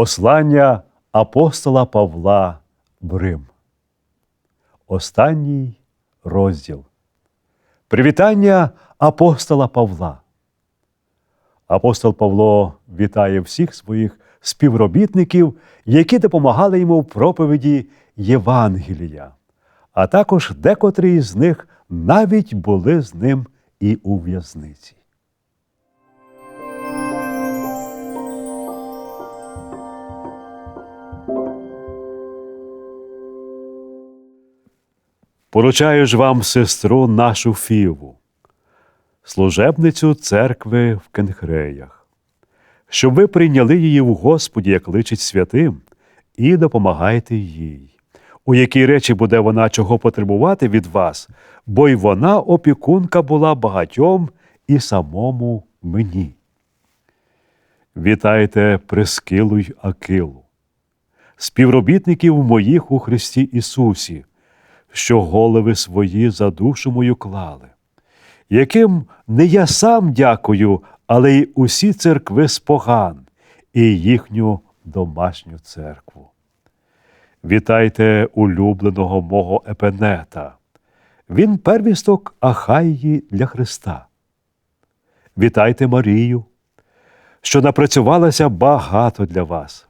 Послання апостола Павла в Рим. Останній розділ. Привітання апостола Павла. Апостол Павло вітає всіх своїх співробітників, які допомагали йому в проповіді Євангелія, а також декотрі з них навіть були з ним і у в'язниці. Поручаю ж вам сестру нашу Фіву, служебницю церкви в Кенхреях, щоб ви прийняли її в Господі, як личить святим, і допомагайте їй, у якій речі буде вона чого потребувати від вас, бо й вона опікунка була багатьом і самому мені. Вітайте Прескилу й Акилу, співробітників моїх у Христі Ісусі, що голови свої за душу мою клали, яким не я сам дякую, але й усі церкви з поган і їхню домашню церкву. Вітайте улюбленого мого епенета. Він первісток Ахайї для Христа. Вітайте Марію, що напрацювалася багато для вас.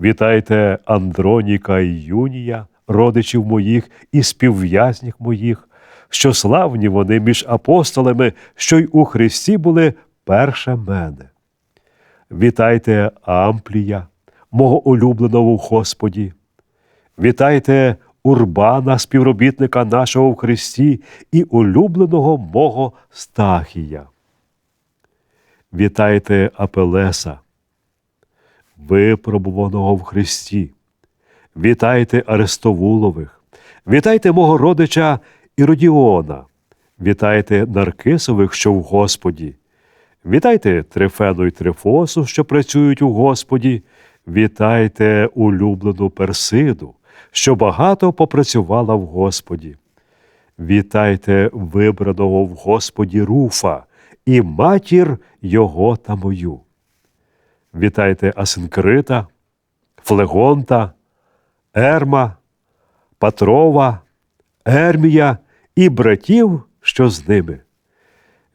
Вітайте Андроніка і Юнія, родичів моїх і співв'язніх моїх, що славні вони між апостолами, що й у Христі були перше мене. Вітайте Амплія, мого улюбленого в Господі. Вітайте Урбана, співробітника нашого в Христі, і улюбленого мого Стахія. Вітайте Апелеса, випробуваного в Христі. Вітайте Арестовулових, вітайте мого родича Іродіона, вітайте Наркисових, що в Господі, вітайте Трифену й Трифосу, що працюють у Господі, вітайте улюблену Персиду, що багато попрацювала в Господі. Вітайте вибраного в Господі Руфа і матір його та мою. Вітайте Асинкрита, Флегонта, Ерма, Патрова, Ермія і братів, що з ними.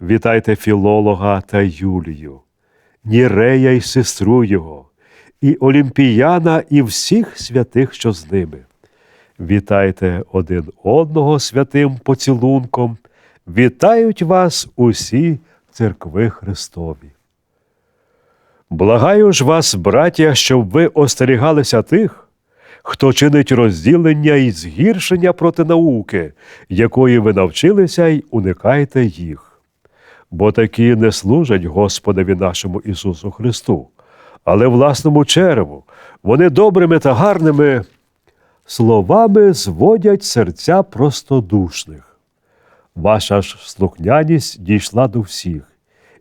Вітайте філолога та Юлію, Нірея й сестру його, і Олімпіяна, і всіх святих, що з ними. Вітайте один одного святим поцілунком, вітають вас усі церкви Христові. Благаю ж вас, браття, щоб ви остерігалися тих, хто чинить розділення і згіршення проти науки, якої ви навчилися, й уникайте їх. Бо такі не служать Господові нашому Ісусу Христу, але власному череву, вони добрими та гарними словами зводять серця простодушних. Ваша ж слухняність дійшла до всіх,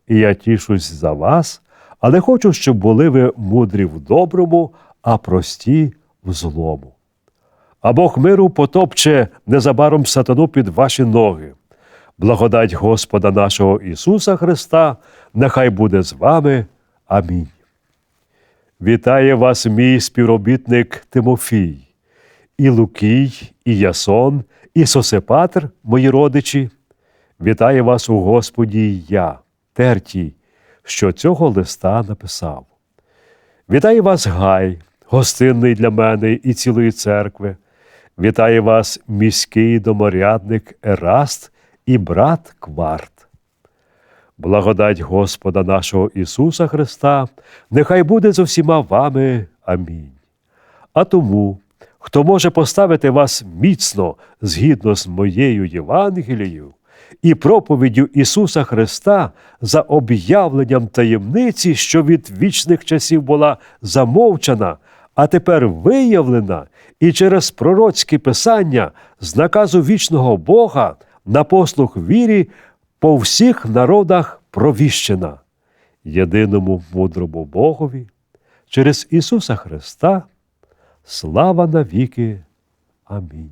і я тішусь за вас, але хочу, щоб були ви мудрі в доброму, а прості в злому. А Бог миру потопче незабаром сатану під ваші ноги. Благодать Господа нашого Ісуса Христа, нехай буде з вами. Амінь. Вітає вас, мій співробітник Тимофій, і Лукій, і Ясон, і Сосепатр, мої родичі. Вітає вас у Господі я, Тертій, що цього листа написав. Вітає вас Гай, гостинний для мене і цілої церкви. Вітає вас міський доморядник Ераст і брат Кварт. Благодать Господа нашого Ісуса Христа, нехай буде з усіма вами. Амінь. А тому, хто може поставити вас міцно згідно з моєю Євангелією і проповіддю Ісуса Христа за об'явленням таємниці, що від вічних часів була замовчана, а тепер виявлена, і через пророцькі писання з наказу вічного Бога на послух вірі по всіх народах провіщена, єдиному мудрому Богові, через Ісуса Христа, слава навіки. Амінь.